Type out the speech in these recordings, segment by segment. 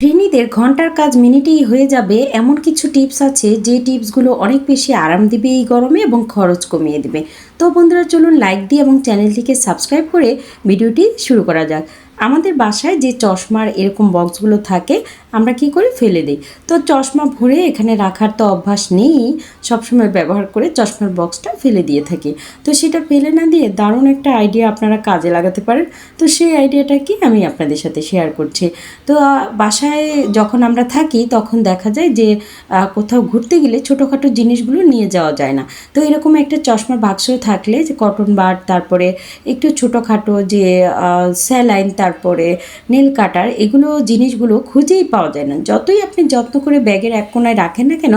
গৃহিণীদের ঘণ্টার কাজ মিনিটেই হয়ে যাবে, এমন কিছু টিপস আছে যে টিপসগুলো অনেক বেশি আরাম দিবে এই গরমে এবং খরচ কমিয়ে দেবে। তো বন্ধুরা, চলুন লাইক দিয়ে এবং চ্যানেলটিকে সাবস্ক্রাইব করে ভিডিওটি শুরু করা যাক। আমাদের বাসায় যে চশমার এরকম বক্সগুলো থাকে আমরা কি করি ফেলে দিই? তো চশমা ভরে এখানে রাখার তো অভ্যাস নেই। সবসময় ব্যবহার করে চশমার বক্সটা ফেলে দিয়ে থাকি। তো সেটা ফেলে না দিয়ে দারুণ একটা আইডিয়া আপনারা কাজে লাগাতে পারেন। তো সেই আইডিয়াটা কি আমি আপনাদের সাথে শেয়ার করছি। তো বাসায় যখন আমরা থাকি তখন দেখা যায় যে কোথাও ঘুরতে গেলে ছোটোখাটো জিনিসগুলো নিয়ে যাওয়া যায় না। তো এরকম একটা চশমার বাক্স থাকলে যে কটন বার তারপরে একটু ছোটোখাটো যে স্যালাইন তারপরে নেল কাটার এগুলো জিনিসগুলো খুঁজেই পাওয়া যায় না। যতই আপনি যত্ন করে ব্যাগের এক কোনায় রাখেন না কেন,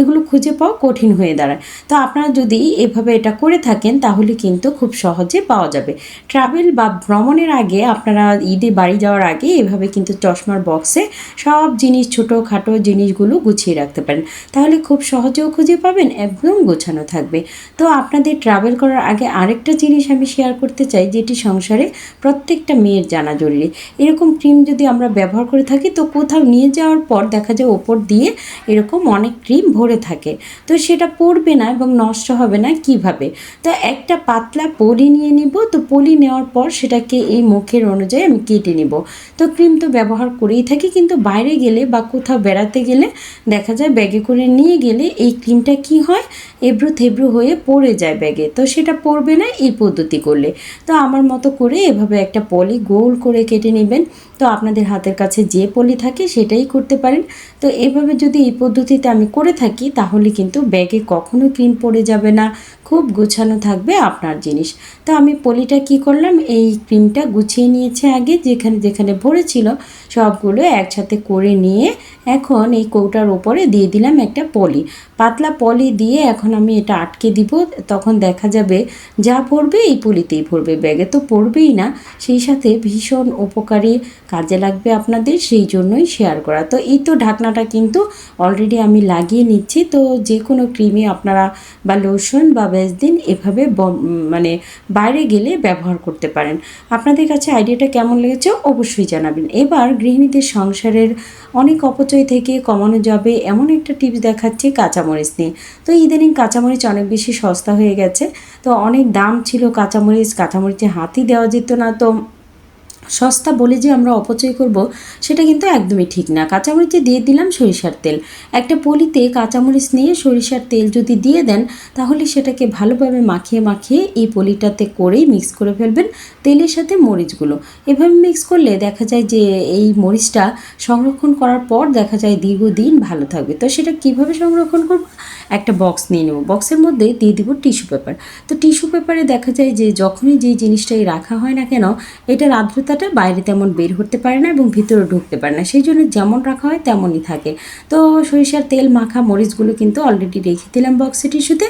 এগুলো খুঁজে পাওয়া কঠিন হয়ে দাঁড়ায়। তো আপনারা যদি এভাবে এটা করে থাকেন, তাহলে কিন্তু খুব সহজে পাওয়া যাবে। ট্রাভেল বা ভ্রমণের আগে আপনারা ঈদে বাড়ি যাওয়ার আগে এভাবে কিন্তু চশমার বক্সে সব জিনিস ছোটো খাটো জিনিসগুলো গুছিয়ে রাখতে পারেন। তাহলে খুব সহজেও খুঁজে পাবেন, একদম গোছানো থাকবে। তো আপনাদের ট্রাভেল করার আগে আরেকটা জিনিস আমি শেয়ার করতে চাই, যেটি সংসারে প্রত্যেকটা মেয়ের জানা জরুরি। এরকম ক্রিম যদি আমরা ব্যবহার করে থাকি, তো কোথাও নিয়ে যাওয়ার পর দেখা যায় ওপর দিয়ে এরকম অনেক ক্রিম ভরে থাকে। তো সেটা পড়বে না এবং নষ্ট হবে না কীভাবে? তো একটা পাতলা পলি নিয়ে নিব। তো পলি নেওয়ার পর সেটাকে এই মুখের অনুযায়ী আমি কেটে নিব। তো ক্রিম তো ব্যবহার করেই থাকি, কিন্তু বাইরে গেলে বা কোথাও বেড়াতে গেলে দেখা যায় ব্যাগে করে নিয়ে গেলে এই ক্রিমটা কি হয়? এবড়ো থেবড়ো হয়ে পড়ে যায় ব্যাগে। তো সেটা পড়বে না এই পদ্ধতি করলে। তো আমার মতো করে এভাবে একটা পলি গোল করে কেটে নেবেন। তো আপনাদের হাতের কাছে যে পলি থাকে সেটাই করতে পারেন। তো এভাবে যদি এই পদ্ধতিতে আমি করে থাকি, তাহলে কিন্তু ব্যাগে কখনো ক্রিম পড়ে যাবে না, খুব গোছানো থাকবে আপনার জিনিস। তো আমি পলিটা কি করলাম? এই ক্রিমটা গুছিয়ে নিয়েছে আগে, যেখানে যেখানে ভরেছিল, সবগুলো একসাথে করে নিয়ে এখন এই কৌটার ওপরে দিয়ে দিলাম একটা পলি। পাতলা পলি দিয়ে এখন আমি এটা আটকে দিব, তখন দেখা যাবে যা পড়বে এই পলিতেই পড়বে। ব্যাগে তো পড়বেই না, সেই সাথে ভীষণ উপকারী কাজে লাগবে আপনাদের, সেই জন্যই শেয়ার করা। তো এই তো ঢাকনাটা কিন্তু অলরেডি আমি লাগিয়ে নিচ্ছি। তো যে কোনো ক্রিমে আপনারা বা লোশন বা ভ্যাসলিন এভাবে মানে বাইরে গেলে ব্যবহার করতে পারেন। আপনাদের কাছে আইডিয়াটা কেমন লেগেছে অবশ্যই জানাবেন। এবার গৃহিণীদের সংসারের অনেক অপচয় থেকে কমানো যাবে এমন একটা টিপস দেখাচ্ছে কাঁচামরিচ নিয়ে। তো ইদানিং কাঁচামরিচ অনেক বেশি সস্তা হয়ে গেছে। তো অনেক দাম ছিল কাঁচামরিচ কাঁচামরিচে হাতি দেওয়া যেত না। তো সস্তা বলে যে আমরা অপচয় করব, সেটা কিন্তু একদমই ঠিক না। কাঁচামরিচে দিয়ে দিলাম সরিষার তেল। একটা পলিতে কাঁচামরিচ নিয়ে সরিষার তেল যদি দিয়ে দেন, তাহলে সেটাকে ভালোভাবে মাখিয়ে মাখিয়ে এই পলিটাতে করেই মিক্স করে ফেলবেন তেলের সাথে মরিচগুলো। এভাবে মিক্স করলে দেখা যায় যে এই মরিচটা সংরক্ষণ করার পর দেখা যায় দীর্ঘদিন ভালো থাকবে। তো সেটা কীভাবে সংরক্ষণ করব? একটা বক্স নিয়ে নেব। বক্সের মধ্যে দিয়ে দিব টিস্যু পেপার। তো টিস্যু পেপারে দেখা যায় যে যখনই যেই জিনিসটাই রাখা হয় না কেন, এটার আর্দ্রতাটা বাইরে তেমন বের হতে পারে না এবং ভিতরে ঢুকতে পারে না। সেই জন্য যেমন রাখা হয় তেমনই থাকে। তো সরিষার তেল, মাখা, মরিচগুলো কিন্তু অলরেডি রেখে দিলাম বক্সে টিস্যুতে।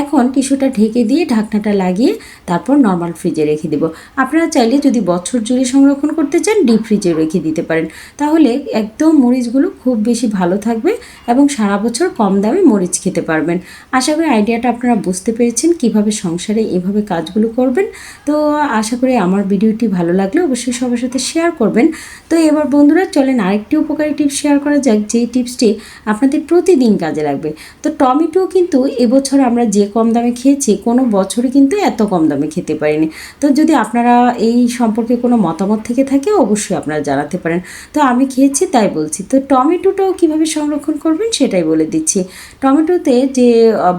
এখন টিস্যুটা ঢেকে দিয়ে ঢাকনাটা লাগিয়ে তারপর নর্মাল ফ্রিজে রেখে দেবো। আপনারা চাইলে যদি বছর জুড়ে সংরক্ষণ করতে চান ডিপ ফ্রিজে রেখে দিতে পারেন। তাহলে একদম মরিচগুলো খুব বেশি ভালো থাকবে এবং সারা বছর কম দামে মরিচ খেতে পারবেন। আশা করি আইডিয়াটা আপনারা বুঝতে পেরেছেন কীভাবে সংসারে এভাবে কাজগুলো করবেন। তো আশা করি আমার ভিডিওটি ভালো লাগলে। অবশ্যই সবার সাথে শেয়ার করবেন। তো এবার বন্ধুরা চলেন আরেকটি উপকারী টিপস শেয়ার করা যাক, যেই টিপসটি আপনাদের প্রতিদিন কাজে লাগবে। তো টমেটো কিন্তু এবছর আমরা যে কম দামে খেয়েছি, কোনো বছরে কিন্তু এত কম দামে খেতে পারিনি। তো যদি আপনারা এই সম্পর্কে কোনো মতামত থেকে থাকে, অবশ্যই আপনারা জানাতে পারেন। তো আমি খেয়েছি তাই বলছি। তো টমেটোটাও কীভাবে সংরক্ষণ করবেন সেটাই বলে দিচ্ছি। টমেটোতে যে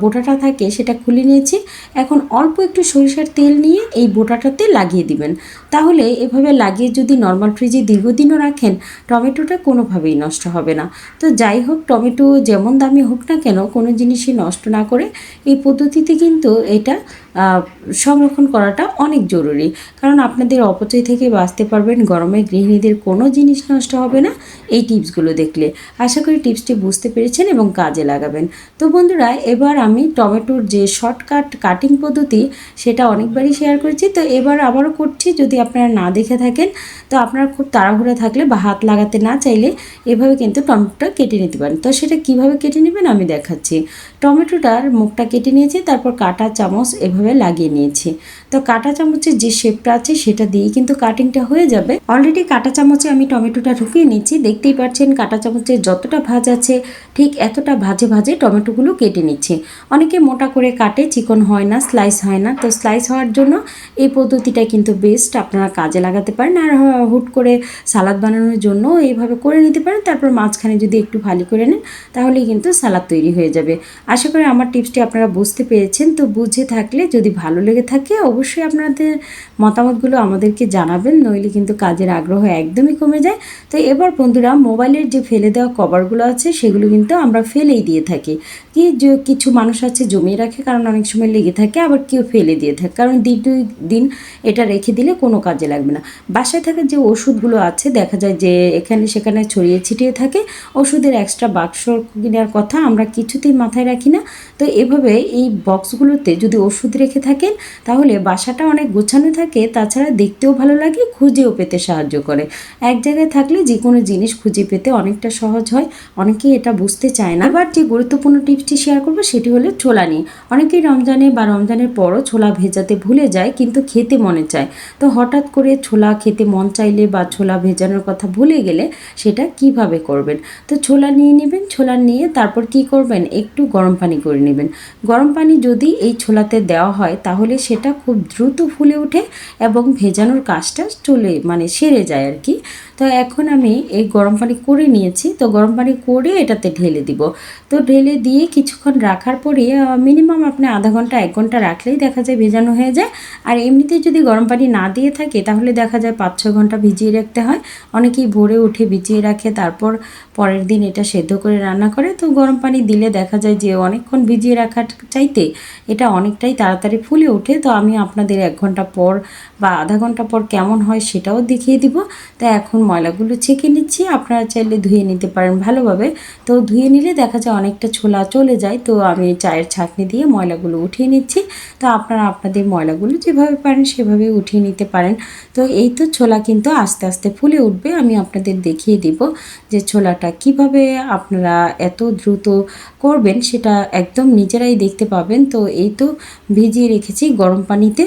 বোটাটা থাকে সেটা খুলে নিয়েছি। এখন অল্প একটু সরিষার তেল নিয়ে এই বোটাটাতে লাগিয়ে দিবেন। তাহলে এভাবে লাগিয়ে যদি নর্মাল ফ্রিজে দীর্ঘদিনও রাখেন, টমেটোটা কোনোভাবেই নষ্ট হবে না। তো যাই হোক, টমেটো যেমন দামি হোক না কেন, কোনো জিনিসই নষ্ট না করে এই পদ্ধতিতে কিন্তু এটা সংরক্ষণ করাটা অনেক জরুরি। কারণ আপনাদের অপচয় থেকে বাঁচতে পারবেন, গরমে গৃহিণীদের কোনো জিনিস নষ্ট হবে না, এই টিপসগুলো দেখলে। আশা করি টিপসটি বুঝতে পেরেছেন এবং কাজে লাগাবেন। তো বন্ধুরা, এবার আমি টমেটোর যে শর্টকাট কাটিং পদ্ধতি, সেটা অনেকবারই শেয়ার করেছি। তো এবার আবারও করছি, যদি আপনারা না দেখে থাকেন তো আপনারা খুব তাড়াহুড়া থাকলে বা হাত লাগাতে না চাইলে এভাবে কিন্তু টমেটোটা কেটে নিতে পারেন। তো সেটা কীভাবে কেটে নেবেন আমি দেখাচ্ছি। টমেটোটার মুখটা কেটে নিয়েছি, তারপর কাটা চামচ এভাবে লাগিয়ে নিয়েছি। তো কাঁটা চামচের যে শেপটা আছে সেটা দিয়েই কিন্তু কাটিংটা হয়ে যাবে। অলরেডি কাঁটা চামচে আমি টমেটোটা ঢুকিয়ে নিচ্ছি। দেখতেই পাচ্ছেন কাঁটা চামচের যতটা ভাজ আছে, ঠিক এতটা ভাজে ভাজে টমেটোগুলো কেটে নিচ্ছে। অনেকে মোটা করে কাটে, চিকন হয় না স্লাইস হয় না। তো স্লাইস হওয়ার জন্য এই পদ্ধতিটা কিন্তু বেস্ট আপনারা কাজে লাগাতে পারেন আর হুট করে সালাদ বানানোর জন্য এইভাবে করে নিতে পারেন। তারপর মাঝখানে যদি একটু ভালি করে নেন, তাহলেই কিন্তু সালাদ তৈরি হয়ে যাবে। আশা করি আমার টিপসটি আপনারা বুঝতে পেরেছেন। তো বুঝে থাকলে যদি ভালো লেগে থাকে, অবশ্যই আপনাদের মতামতগুলো আমাদেরকে জানাবেন, নইলে কিন্তু কাজের আগ্রহ একদমই কমে যায়। তো এবার বন্ধুরা, মোবাইলের যে ফেলে দেওয়া কভারগুলো আছে, সেগুলো কিন্তু আমরা ফেলেই দিয়ে থাকি। কি যে কিছু মানুষ আছে জমিয়ে রাখে, কারণ অনেক সময় লেগে থাকে, আবার কেউ ফেলে দিয়ে থাকে। কারণ দিন দুই দিন এটা রেখে দিলে কোনো কাজে লাগবে না। বাসায় থাকা যে ওষুধগুলো আছে, দেখা যায় যে এখানে সেখানে ছড়িয়ে ছিটিয়ে থাকে, ওষুধের এক্সট্রা বাক্স কেনার কথা আমরা কিছুতেই মাথায় রাখি না। তো এভাবে এই বক্সগুলোতে যদি ওষুধ রেখে থাকেন, তাহলে বাসাটা অনেক গোছানো থাকে, তাছাড়া দেখতেও ভালো লাগে, খুঁজেও পেতে সাহায্য করে। এক জায়গায় থাকলে যে কোনো জিনিস খুঁজে পেতে অনেকটা সহজ হয় অনেকেই এটা বুঝতে চায় না। এবার যে গুরুত্বপূর্ণ টিপসটি শেয়ার করব সেটি হলো ছোলা নিয়ে। অনেকেই রমজানে বা রমজানের পরও ছোলা ভেজাতে ভুলে যায়, কিন্তু খেতে মনে চায়। তো হঠাৎ করে ছোলা খেতে মন চাইলে বা ছোলা ভেজানোর কথা ভুলে গেলে সেটা কীভাবে করবেন? তো ছোলা নিয়ে নেবেন, ছোলা নিয়ে তারপর কি করবেন? একটু গরম পানি করে নেবেন। গরম পানি যদি এই ছোলাতে দেওয়া হয়, তাহলে সেটা খুব দ্রুত ফুলে ওঠে এবং ভেজানোর কাজটা চলে মানে সেরে যায় আর কি। তো এখন আমি এই গরম পানি করে নিয়েছি। তো গরম পানি করে এটাতে ঢেলে দিব। তো ঢেলে দিয়ে কিছুক্ষণ রাখার পরে মিনিমাম আপনি আধা ঘণ্টা, এক ঘণ্টা রাখলেই দেখা যায় ভেজানো হয়ে যায়। আর এমনিতে যদি গরম পানি না দিয়ে থাকে, তাহলে দেখা যায় পাঁচ ছ ঘণ্টা ভিজিয়ে রাখতে হয়। অনেকেই ভোরে উঠে ভিজিয়ে রাখে, তারপর পরের দিন এটা সেদ্ধ করে রান্না করে। তো গরম পানি দিলে দেখা যায় যে অনেকক্ষণ ভিজিয়ে রাখার চাইতে এটা অনেকটাই তাড়াতাড়ি ফুলে ওঠে। তো আমি আপনাদের এক ঘণ্টা পর বা আধা ঘণ্টা পর কেমন হয় সেটাও দেখিয়ে দিব। তো এখন ময়লাগুলো ছেঁকে নিচ্ছি। আপনারা চাইলে ধুয়ে নিতে পারেন ভালোভাবে। তো ধুয়ে নিলে দেখা যায় অনেকটা ছোলা চলে যায়, তো আমি চায়ের ছাঁকনি দিয়ে ময়লাগুলো উঠিয়ে নিচ্ছি। তো আপনারা আপনাদের ময়লাগুলো যেভাবে পারেন সেভাবে উঠিয়ে নিতে পারেন। তো এই তো ছোলা কিন্তু আস্তে আস্তে ফুলে উঠবে, আমি আপনাদের দেখিয়ে দিব যে ছোলাটা কীভাবে আপনারা এত দ্রুত করবেন, সেটা একদম নিজেরাই দেখতে পাবেন। তো এই তো ভিজিয়ে রেখেছি গরম পানিতে।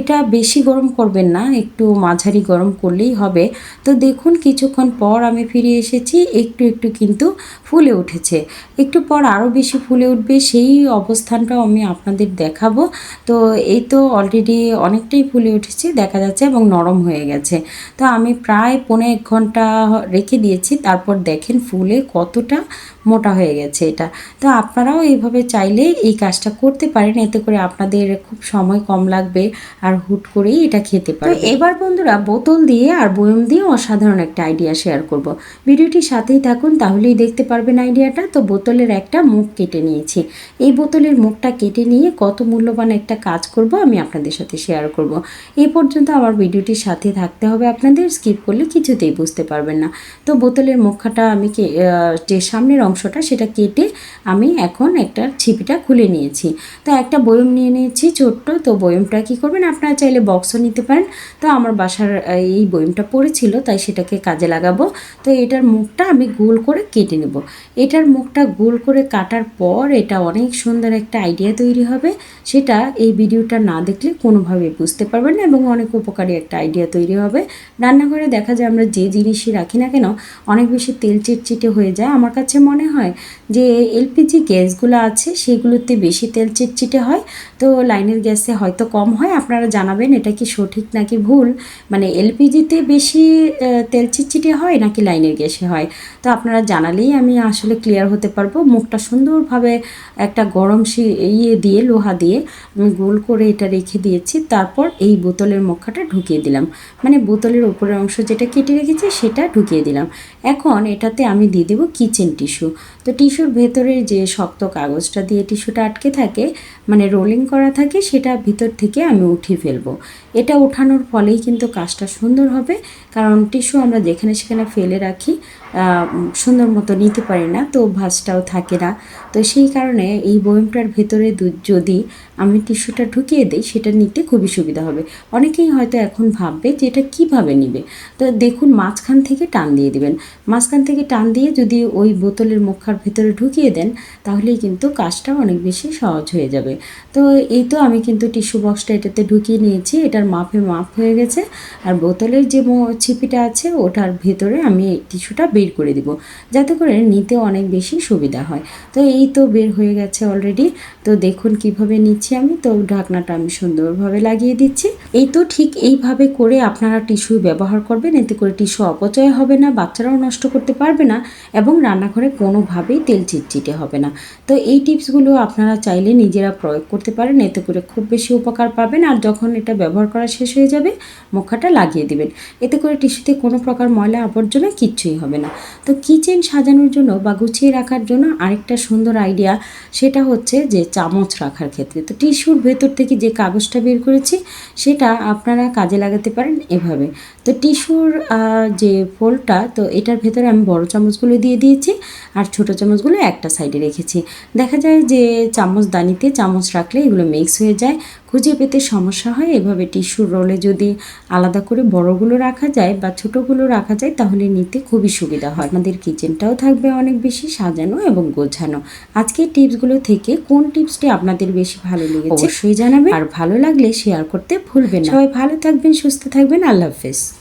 এটা বেশি গরম করবেন না, একটু মাঝারি গরম করলেই হবে। তো দেখুন, কিছুক্ষণ পর আমি ফিরে এসেছি, একটু একটু কিন্তু ফুলে উঠেছে। একটু পর আরও বেশি ফুলে উঠবে, সেই অবস্থানটাও আমি আপনাদের দেখাবো। তো এই তো অলরেডি অনেকটাই ফুলে উঠেছে, দেখা যাচ্ছে এবং নরম হয়ে গেছে। তো আমি প্রায় পৌনে এক ঘণ্টা রেখে দিয়েছি, তারপর দেখেন ফুলে কতটা মোটা হয়ে গেছে এটা। তো আপনারাও এইভাবে চাইলে এই কাজটা করতে পারেন, এতে করে আপনাদের খুব সময় কম লাগবে। আর হুট করেই এটা খেতে পারে এবার বন্ধুরা বোতল দিয়ে আর বয়ম দিয়ে অসাধারণ একটা আইডিয়া শেয়ার করব। ভিডিওটির সাথেই থাকুন তাহলেই দেখতে পারবেন আইডিয়াটা তো বোতলের একটা মুখ কেটে নিয়েছি। এই বোতলের মুখটা কেটে নিয়ে কত মূল্যবান একটা কাজ করব আমি আপনাদের সাথে শেয়ার করব। এই পর্যন্ত আমার ভিডিওটির সাথে থাকতে হবে আপনাদের স্কিপ করলে কিছুতেই বুঝতে পারবেন না। তো বোতলের মুখটা আমি যে সামনের অংশটা সেটা কেটে আমি এখন একটা ছিপিটা খুলে নিয়েছি। তো একটা বয়ম নিয়ে নিয়েছি ছোট্ট তো বয়মটা কি করবেন আপনারা চাইলে বক্সও নিতে পারেন। তো আমার বাসার এই বয়মটা পড়েছিল, তাই সেটাকে কাজে লাগাবো। তো এটার মুখটা আমি গোল করে কেটে নেব। এটার মুখটা গোল করে কাটার পর এটা অনেক সুন্দর একটা আইডিয়া তৈরি হবে। সেটা এই ভিডিওটা না দেখলে কোনোভাবে বুঝতে পারবেন না এবং অনেক উপকারী একটা আইডিয়া তৈরি হবে। রান্নাঘরে দেখা যায় আমরা যে জিনিসই রাখি না কেন, অনেক বেশি তেল চিটচিটে হয়ে যায়। আমার কাছে মনে হয় যে এলপিজি গ্যাসগুলো আছে, সেগুলোতে বেশি তেল চিটচিটে হয়। তো লাইনের গ্যাসে হয়তো কম হয়, আপনারা জানাবেন এটা কি সঠিক নাকি ভুল? মানে এলপিজিতে বেশি তেল চিটচিটে হয় নাকি লাইনের গ্যাসে হয়? তো আপনারা জানালেই আমি আসলে ক্লিয়ার হতে পারব। মুখটা সুন্দরভাবে একটা গরম ইয়ে দিয়ে, লোহা দিয়ে আমি গোল করে এটা রেখে দিয়েছি। তারপর এই বোতলের মুখাটা ঢুকিয়ে দিলাম। মানে বোতলের উপরের অংশ যেটা কেটে রেখেছি সেটা ঢুকিয়ে দিলাম। এখন এটাতে আমি দিয়ে দেবো কিচেন টিস্যু। তো টিস্যুর ভেতরে যে শক্ত কাগজটা দিয়ে টিস্যুটা আটকে থাকে মানে রোলিং করা থাকে, সেটা ভিতর থেকে আমি উঠিয়ে ফেলব। এটা ওঠানোর ফলেই কিন্তু কাজটা সুন্দর হবে। কারণ টিস্যু আমরা যেখানে সেখানে ফেলে রাখি সুন্দর মতো নিতে পারি না, তো অভ্যাসটাও থাকে না। তো সেই কারণে এই বয়মটার ভেতরে যদি আমি টিস্যুটা ঢুকিয়ে দিই, সেটা নিতে খুবই সুবিধা হবে। অনেকেই হয়তো এখন ভাববে যে এটা কীভাবে নিবে? তো দেখুন, মাঝখান থেকে টান দিয়ে দিবেন। মাঝখান থেকে টান দিয়ে যদি ওই বোতলের মুখার ভেতরে ঢুকিয়ে দেন, তাহলেই কিন্তু কাজটা অনেক বেশি সহজ হয়ে যাবে। তো এই তো আমি কিন্তু টিস্যু বক্সটা এটাতে ঢুকিয়ে নিয়েছি, এটার মাপে মাপ হয়ে গেছে। আর বোতলের যে ছিপিটা আছে, ওটার ভেতরে আমি টিস্যুটা বের করে দিব, যাতে করে নিতে অনেক বেশি সুবিধা হয়। তো এই তো বের হয়ে গেছে অলরেডি। তো দেখুন কীভাবে নিচ্ছি। আমি, তো ঢাকনাটা আমি সুন্দরভাবে লাগিয়ে দিচ্ছি। এই তো ঠিক এইভাবে করে আপনারা টিস্যু ব্যবহার করবেন, এতে করে টিস্যু অপচয় হবে না, বাচ্চারাও নষ্ট করতে পারবে না এবং রান্নাঘরে কোনোভাবেই তেল চিটচিটে হবে না। তো এই টিপসগুলো আপনারা চাইলে নিজেরা প্রয়োগ করতে পারেন, এতে করে খুব বেশি উপকার পাবেন আর যখন এটা ব্যবহার করা শেষ হয়ে যাবে, মুখাটা লাগিয়ে দিবেন। এতে করে টিস্যুতে কোনো প্রকার ময়লা আবর্জনা কিচ্ছুই হবে না। তো কিচেন সাজানোর জন্য বা গুছিয়ে রাখার জন্য আরেকটা সুন্দর আইডিয়া, সেটা হচ্ছে যে চামচ রাখার ক্ষেত্রে। তো টিস্যুর ভেতর থেকে যে কাগজটা বের করেছি, সেটা আপনারা কাজে লাগাতে পারেন এভাবে। তো টিস্যুর যে ফোলটা, তো এটার ভেতরে আমি বড় চামচগুলো দিয়ে দিয়েছি আর ছোট চামচগুলো একটা সাইডে রেখেছি। দেখা যায় যে চামচ দানিতে চামচ রাখলে এগুলো মিক্স হয়ে যায় খুঁজে পেতে সমস্যা হয়। এভাবে টিস্যুর রোলে যদি আলাদা করে বড়গুলো রাখা যায় বা ছোটোগুলো রাখা যায় তাহলে নিতে খুবই সুবিধা হয়। আমাদের কিচেনটাও থাকবে অনেক বেশি সাজানো এবং গোছানো। আজকে টিপসগুলো থেকে কোন টিপসটি আপনাদের বেশি ভালো লেগেছে অবশ্যই। জানাবেন। আর ভালো লাগলে শেয়ার করতে ভুলবেন না। সবাই ভালো থাকবেন সুস্থ থাকবেন। আল্লাহ হাফেজ।